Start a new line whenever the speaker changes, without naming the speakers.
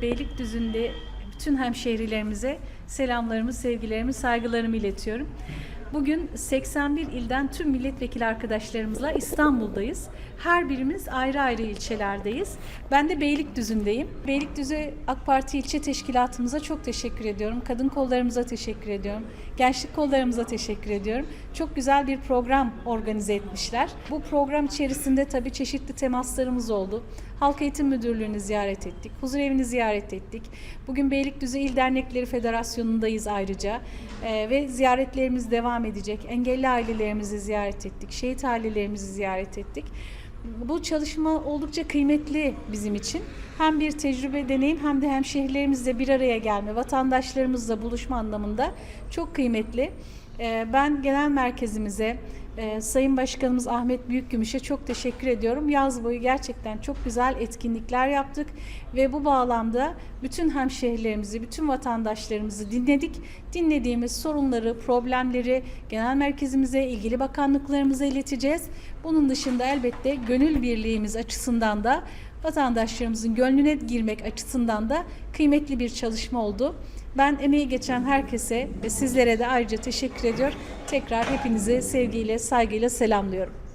Beylikdüzü'nde bütün hemşehrilerimize selamlarımı, sevgilerimi, saygılarımı iletiyorum. Bugün 81 ilden tüm milletvekili arkadaşlarımızla İstanbul'dayız. Her birimiz ayrı ayrı ilçelerdeyiz. Ben de Beylikdüzü'ndeyim. Beylikdüzü AK Parti ilçe teşkilatımıza çok teşekkür ediyorum. Kadın kollarımıza teşekkür ediyorum. Gençlik kollarımıza teşekkür ediyorum. Çok güzel bir program organize etmişler. Bu program içerisinde tabii çeşitli temaslarımız oldu. Halk Eğitim Müdürlüğü'nü ziyaret ettik. Huzur Evi'ni ziyaret ettik. Bugün Beylikdüzü İl Dernekleri Federasyonu'ndayız ayrıca. Ee, ve ziyaretlerimiz devam edecek. Engelli ailelerimizi ziyaret ettik. Şehit ailelerimizi ziyaret ettik. Bu çalışma oldukça kıymetli bizim için. Hem bir tecrübe, deneyim hem de hemşehrilerimizle bir araya gelme, vatandaşlarımızla buluşma anlamında çok kıymetli. Ee, Ben genel merkezimize, e, Sayın Başkanımız Ahmet Büyükgümüş'e çok teşekkür ediyorum. Yaz boyu gerçekten çok güzel etkinlikler yaptık ve bu bağlamda bütün hemşehrilerimizi, bütün vatandaşlarımızı dinledik. Dinlediğimiz sorunları, problemleri genel merkezimize, ilgili bakanlıklarımıza ileteceğiz. Bunun dışında elbette gönül birliğimiz açısından da vatandaşlarımızın gönlüne girmek açısından da kıymetli bir çalışma oldu. Ben emeği geçen herkese ve sizlere de ayrıca teşekkür ediyor. Tekrar hepinizi sevgiyle, saygıyla selamlıyorum.